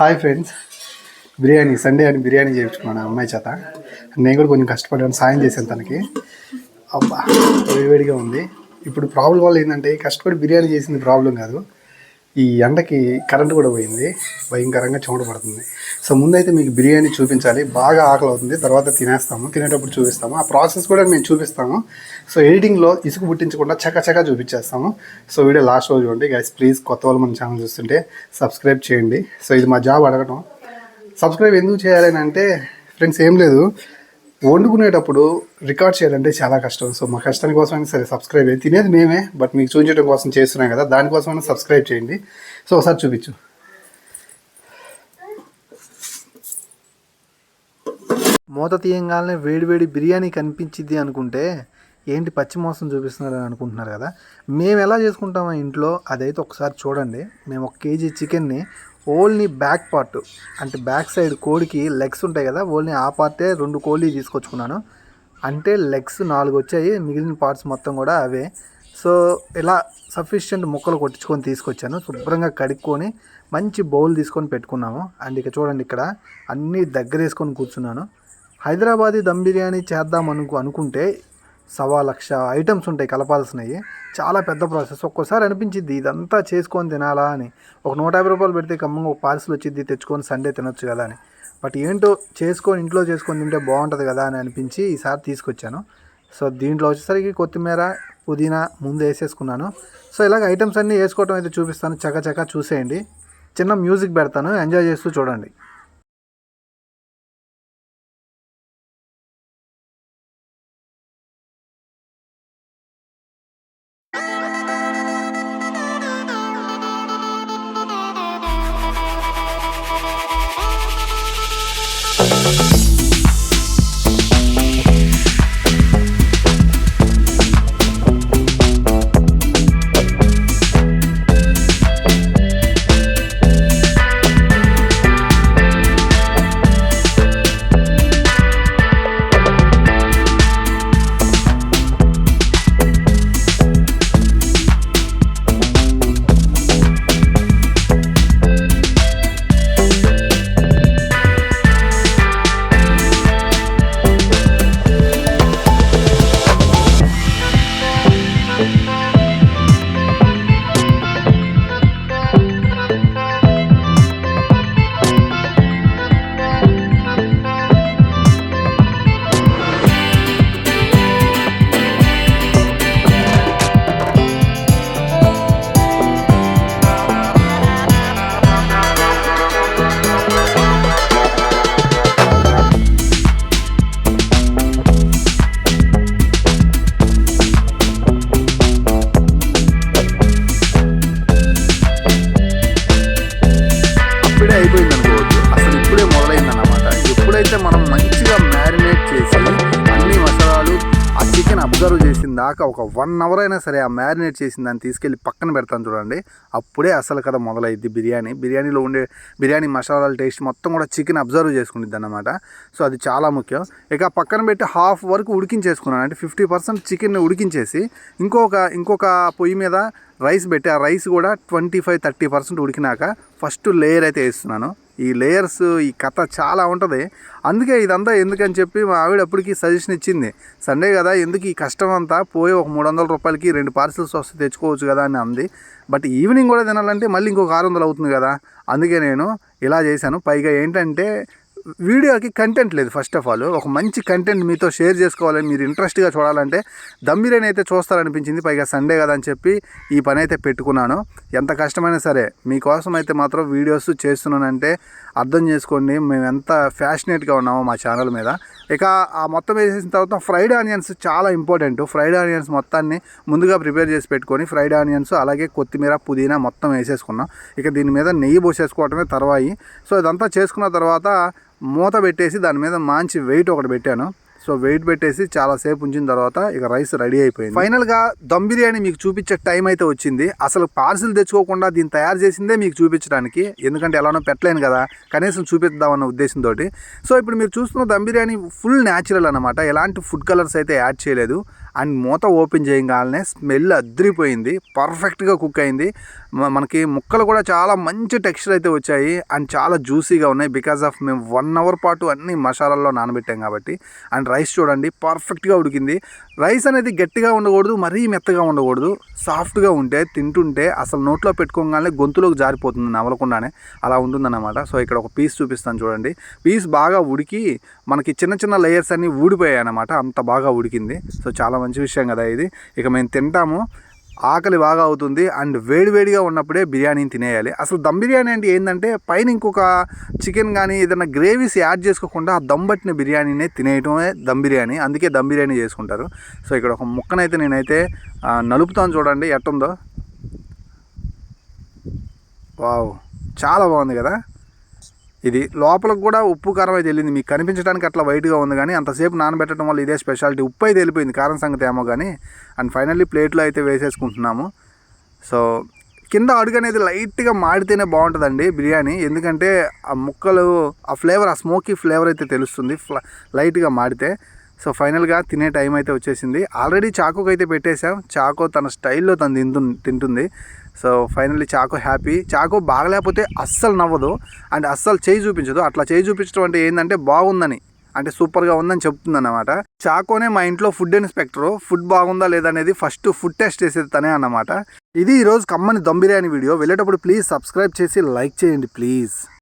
Hi friends biryani Sunday అని బిర్యానీ చేయించుకున్నాను అమ్మాయి చేత. నేను కూడా కొంచెం కష్టపడ్డాను సాయం చేశాను తనకి. అబ్బా వేడివేడిగా ఉంది. ఇప్పుడు ప్రాబ్లం వల్ల ఏంటంటే కష్టపడి బిర్యానీ చేసింది ప్రాబ్లం కాదు. ఈ ఎండకి కరెంట్ కూడా పోయింది. భయంకరంగా చెమట పడుతుంది. సో ముందైతే మీకు బిర్యానీ చూపించాలి. బాగా ఆకలి అవుతుంది. తర్వాత తినేస్తాము. తినేటప్పుడు చూపిస్తాము. ఆ ప్రాసెస్ కూడా మేము చూపిస్తాము. సో ఎడిటింగ్లో ఇసుకు పుట్టించకుండా చక్క చూపించేస్తాము. సో వీడియో లాస్ట్ రోజు చూడండి. గైస్ ప్లీజ్ కొత్త వాళ్ళు మన ఛానల్ చూస్తుంటే సబ్స్క్రైబ్ చేయండి. సో ఇది మా జాబ్ అడగటం. సబ్స్క్రైబ్ ఎందుకు చేయాలి అంటే ఫ్రెండ్స్ ఏం లేదు. వండుకునేటప్పుడు రికార్డ్ చేయాలంటే చాలా కష్టం. సో మా కష్టం కోసమైనా సరే సబ్స్క్రైబ్ అయ్యి తినేది మేమే బట్ మీకు చూపించడం కోసం చేస్తున్నాం కదా దానికోసమైనా సబ్స్క్రైబ్ చేయండి. సో ఒకసారి చూపించు. మూత తీయంగానే వేడివేడి బిర్యానీ కనిపించింది అనుకుంటే ఏంటి పచ్చి మోసం అని అనుకుంటున్నారు కదా. మేము ఎలా చేసుకుంటామో ఇంట్లో? అదైతే ఒకసారి చూడండి. మేము ఒక కేజీ చికెన్ని ఓన్లీ బ్యాక్ పార్ట్ అంటే బ్యాక్ సైడ్ కోడికి లెగ్స్ ఉంటాయి కదా ఓన్లీ ఆ పార్టే రెండు కోళ్ళు తీసుకొచ్చుకున్నాను. అంటే లెగ్స్ నాలుగు వచ్చాయి మిగిలిన పార్ట్స్ మొత్తం కూడా అవే. సో ఇలా సఫిషియంట్ ముక్కలు కొట్టించుకొని తీసుకొచ్చాను. శుభ్రంగా కడుక్కొని మంచి బౌల్ తీసుకొని పెట్టుకున్నాము. అండ్ ఇక చూడండి ఇక్కడ అన్నీ దగ్గర వేసుకొని కూర్చున్నాను. హైదరాబాదీ దమ్ బిర్యానీ చేద్దాం అనుకు అనుకుంటే సవా లక్ష ఐటమ్స్ ఉంటాయి కలపాల్సినవి. చాలా పెద్ద ప్రాసెస్. ఒక్కోసారి అనిపించింది ఇదంతా చేసుకొని తినాలా అని. ఒక నూట యాభై రూపాయలు పెడితే ఖమ్మంగా ఒక పార్సల్ వచ్చింది తెచ్చుకొని సండే తినొచ్చు కదా అని. బట్ ఏంటో చేసుకొని ఇంట్లో చేసుకొని తింటే బాగుంటుంది కదా అని అనిపించి ఈసారి తీసుకొచ్చాను. సో దీంట్లో వచ్చేసరికి కొత్తిమీర పుదీనా ముందు వేసేసుకున్నాను. సో ఇలాగ ఐటమ్స్ అన్నీ వేసుకోవటం అయితే చూపిస్తాను. చకచకా చూసేయండి. చిన్న మ్యూజిక్ పెడతాను. ఎంజాయ్ చేస్తూ చూడండి. అబ్జర్వ్ చేసిన దాకా ఒక వన్ అవర్ అయినా సరే ఆ మ్యారినేట్ చేసిన దాన్ని తీసుకెళ్ళి పక్కన పెడతాను చూడండి. అప్పుడే అసలు కథ మొదలైద్ది బిర్యానీ. బిర్యానీలో ఉండే బిర్యానీ మసాలాల టేస్ట్ మొత్తం కూడా చికెన్ అబ్జర్వ్ చేసుకుంటుంది అన్నమాట సో అది చాలా ముఖ్యం. ఇక పక్కన పెట్టి హాఫ్ వరకు ఉడికించేసుకున్నాను. అంటే ఫిఫ్టీ పర్సెంట్ చికెన్ ఉడికించేసి ఇంకొక ఇంకొక పొయ్యి మీద రైస్ పెట్టి ఆ రైస్ కూడా ట్వంటీ ఫైవ్ థర్టీ పర్సెంట్ ఉడికినాక ఫస్ట్ లేయర్ అయితే వేస్తున్నాను. ఈ లేయర్స్ ఈ కథ చాలా ఉంటుంది. అందుకే ఇదంతా ఎందుకని చెప్పి మా ఆవిడ అప్పటికి సజెషన్ ఇచ్చింది. సండే కదా ఎందుకు ఈ కష్టం అంతా? పోయి ఒక మూడు వందల రూపాయలకి రెండు పార్సిల్స్ వస్తే తెచ్చుకోవచ్చు కదా అని అంది. బట్ ఈవినింగ్ కూడా తినాలంటే మళ్ళీ ఇంకొక ఆరు వందలు అవుతుంది కదా. అందుకే నేను ఇలా చేశాను. పైగా ఏంటంటే వీడియోకి కంటెంట్ లేదు ఫస్ట్ ఆఫ్ ఆల్ ఒక మంచి కంటెంట్ మీతో షేర్ చేసుకోవాలని మీరు ఇంట్రెస్ట్గా చూడాలంటే దమ్ బిర్యానీ అయితే చూస్తారనిపించింది పైగా సండే కదా అని చెప్పి ఈ పని అయితే పెట్టుకున్నాను. ఎంత కష్టమైనా సరే మీకోసం అయితే మాత్రం వీడియోస్ చేస్తున్నానంటే అర్థం చేసుకోండి. మేము ఎంత ఫ్యాషనేట్గా ఉన్నామో మా ఛానల్ మీద. ఇక ఆ మొత్తం వేసేసిన తర్వాత ఫ్రైడ్ ఆనియన్స్ చాలా ఇంపార్టెంట్ ఫ్రైడ్ ఆనియన్స్ మొత్తాన్ని ముందుగా ప్రిపేర్ చేసి పెట్టుకొని ఫ్రైడ్ ఆనియన్స్ అలాగే కొత్తిమీర పుదీనా మొత్తం వేసేసుకున్నాం. ఇక దీని మీద నెయ్యి పోసేసుకోవటమే తర్వాయి. సో ఇదంతా చేసుకున్న తర్వాత మూత పెట్టేసి దాని మీద మంచి వెయిట్ ఒకటి పెట్టాను. సో వెయిట్ పెట్టేసి చాలా సేపు ఉంచిన తర్వాత ఇక రైస్ రెడీ అయిపోయింది. ఫైనల్గా దమ్ బిర్యానీ మీకు చూపించే టైం అయితే వచ్చింది. అసలు పార్సిల్ తెచ్చుకోకుండా దీన్ని తయారు చేసిందే మీకు చూపించడానికి. ఎందుకంటే ఎలానో పెట్టలేను కదా కనీసం చూపిద్దామన్న ఉద్దేశంతో సో ఇప్పుడు మీరు చూస్తున్న దమ్ బిర్యానీ ఫుల్ న్యాచురల్ అనమాట ఎలాంటి ఫుడ్ కలర్స్ అయితే యాడ్ చేయలేదు. అండ్ మూత ఓపెన్ చేయగానే స్మెల్ అద్దరిపోయింది పర్ఫెక్ట్గా కుక్ అయింది. మనకి ముక్కలు కూడా చాలా మంచి టెక్స్చర్ అయితే వచ్చాయి. అండ్ చాలా జ్యూసీగా ఉన్నాయి. బికాస్ ఆఫ్ మేము వన్ అవర్ పాటు అన్ని మసాలాల్లో నానబెట్టాం కాబట్టి. అండ్ రైస్ చూడండి పర్ఫెక్ట్గా ఉడికింది. రైస్ అనేది గట్టిగా ఉండకూడదు మరీ మెత్తగా ఉండకూడదు. సాఫ్ట్గా ఉంటే తింటుంటే అసలు నోట్లో పెట్టుకోగానే గొంతులోకి జారిపోతుంది నవలకుండానే. అలా ఉంటుందన్నమాట. సో ఇక్కడ ఒక పీస్ చూపిస్తాను చూడండి. పీస్ బాగా ఉడికి మనకి చిన్న చిన్న లేయర్స్ అన్ని ఊడిపోయాయి అన్నమాట అంత బాగా ఉడికింది. సో చాలా మంచి విషయం కదా ఇది. ఇక మేము తింటాము. ఆకలి బాగా అవుతుంది. అండ్ వేడివేడిగా ఉన్నప్పుడే బిర్యానీని తినేయాలి. అసలు దమ్ బిర్యానీ అంటే ఏంటంటే పైన ఇంకొక చికెన్ కానీ ఏదైనా గ్రేవీస్ యాడ్ చేసుకోకుండా ఆ దమ్ పట్టిన బిర్యానీనే తినేయటమే దమ్ బిర్యానీ. అందుకే దమ్ బిర్యానీ చేసుకుంటారు. సో ఇక్కడ ఒక ముక్కనైతే నేనైతే నలుపుతాను చూడండి. ఎట్టుందో? వావ్! చాలా బాగుంది కదా? ఇది లోపలకు కూడా ఉప్పు కారం అయితే వెళ్ళింది. మీకు కనిపించడానికి అట్లా వైట్గా ఉంది కానీ అంతసేపు నానబెట్టడం వల్ల ఇదే స్పెషాలిటీ. ఉప్పు అయితే వెళ్ళిపోయింది కారం సంగతి ఏమో కానీ. అండ్ ఫైనల్లీ ప్లేట్లో అయితే వేసేసుకుంటున్నాము. సో కింద అడుగు అనేది లైట్గా మాడితేనే బాగుంటుందండి బిర్యానీ. ఎందుకంటే ఆ ముక్కలు ఆ ఫ్లేవర్ ఆ స్మోకీ ఫ్లేవర్ అయితే తెలుస్తుంది. ఫ్ల లైట్గా మాడితే. సో ఫైనల్గా తినే టైం అయితే వచ్చేసింది. ఆల్రెడీ చాకోకి అయితే పెట్టేశాం. చాకో తన స్టైల్లో తను తింటు తింటుంది. So finally Choco happy. Choco బాగలేకపోతే అస్సలు నవ్వదు. అండ్ అస్సలు చేయి చూపించదు. అట్లా చేయి చూపించడం అంటే ఏంటంటే బాగుందని. అంటే సూపర్గా ఉందని చెప్తుంది అనమాట చాకోనే మా ఇంట్లో ఫుడ్ ఇన్స్పెక్టర్. ఫుడ్ బాగుందా లేదా అనేది ఫస్ట్ ఫుడ్ టెస్ట్ చేసేది తనే అన్నమాట. ఇది ఈరోజు కమ్మని దమ్ బిర్యానీ వీడియో. వెళ్ళేటప్పుడు ప్లీజ్ సబ్స్క్రైబ్ చేసి లైక్ చేయండి ప్లీజ్.